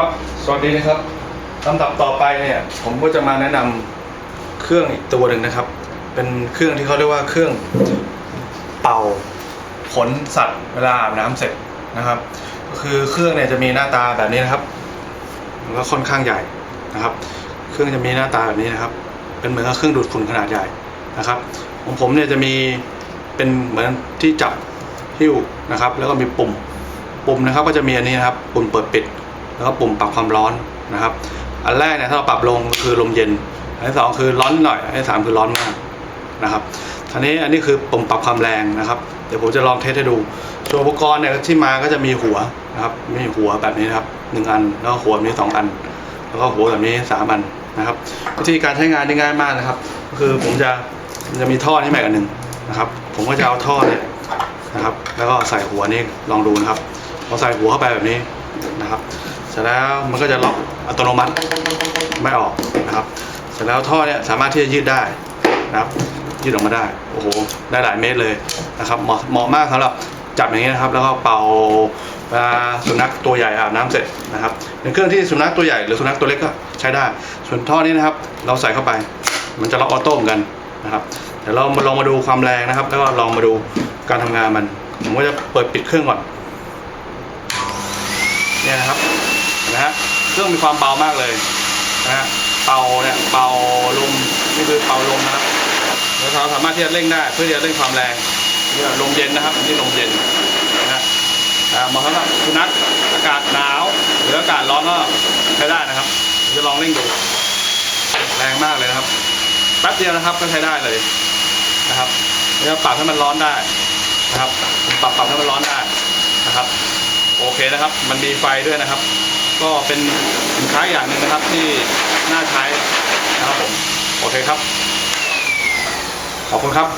ครับ สวัสดีนะครับลำดับต่อไปเนี่ยผมก็จะมาแนะนำเครื่องอีกตัวหนึ่งนะครับ เป็นเครื่องที่เขาเรียกว่าเครื่องเป่าขนสัตว์เวลาอาบน้ำเสร็จนะครับ ก็คือเครื่องเนี่ยจะมีหน้าตาแบบนี้นะครับแล้วก็ค่อนข้างใหญ่นะครับ เครื่องจะมีหน้าตาแบบนี้นะครับ เป็นเหมือนกับเครื่องดูดฝุ่นขนาดใหญ่นะครับของผมเนี่ยจะมีเป็นเหมือนที่จับหิ้วนะครับ แล้วก็มีปุ่มปุ่มนะครับก็จะมีอันนี้นะครับ ปุ่มเปิดปิด แล้วก็ปุ่มปรับความร้อนนะครับ อันแรกเนี่ยถ้าเราปรับลงก็คือลมเย็น อันที่สองคือร้อนหน่อย อันที่สามคือร้อนมากนะครับทีนี้อันนี้คือปุ่มปรับความแรงนะครับ เดี๋ยวผมจะลองเทสให้ดูส่วอุปกรณ์เนี่ยที่มาก็จะมีหัวนะครับ มีหัวแบบนี้นะครับหนึ่งอัน แล้วก็หัวมีสองอัน แล้วก็หัวแบบนี้สามอันนะครับ วิธีการใช้งานง่ายมากนะครับก็คือผมจะจะมีท่อนี่แม่กันหนึ่งนะครับ ผมก็จะเอาท่อเนี่ยนะครับ แล้วก็ใส่หัวนี่ลองดูนะครับพอใส่หัวเข้าไปแบบนี้นะครับ เสร็จแล้วมันก็จะล็อกอัตโนมัติไม่ออกนะครับ เสร็จแล้วท่อเนี่ยสามารถที่จะยืดได้นะครับ ยืดออกมาได้โอ้โหได้หลายเมตรเลยนะครับเหมาะเหมาะมากสำหรับจับอย่างนี้นะครับ แล้วก็เป่าสุนัขตัวใหญ่อาบน้ำเสร็จนะครับในเครื่องที่สุนัขตัวใหญ่หรือสุนัขตัวเล็กก็ใช้ได้ ส่วนท่อนี้นะครับ เราใส่เข้าไป มันจะล็อกออโต้กันนะครับเดี๋ยวเรามาลองมาดูความแรงนะครับ แล้วก็ลองมาดูการทำงานมัน ผมก็จะเปิดปิดเครื่องก่อนเนี่ยนะครับ นะฮะเครื่องมีความเบามากเลยนะฮะเป่าเนี่ยเป่าลมนี่คือเป่าลมนะครับแล้วเราสามารถที่จะเร่งได้เพื่อที่จะเร่งความแรงนี่ลมเย็นนะครับนนี้ลมเย็นนะฮะมาะสำหรับสุนัขอากาศหนาวหรืออากาศร้อนก็ใช้ได้นะครับจะลองเร่งดูแรงมากเลยนะครับแป๊บเดียวนะครับก็ใช้ได้เลยนะครับแล้วปรับให้มันร้อนได้นะครับ ปรับปรับให้มันร้อนได้นะครับ โอเคนะครับ มันมีไฟด้วยนะครับ ก็เป็นสินค้าอย่างหนึ่งนะครับที่น่าใช้นะครับผมโอเคครับ ขอบคุณครับ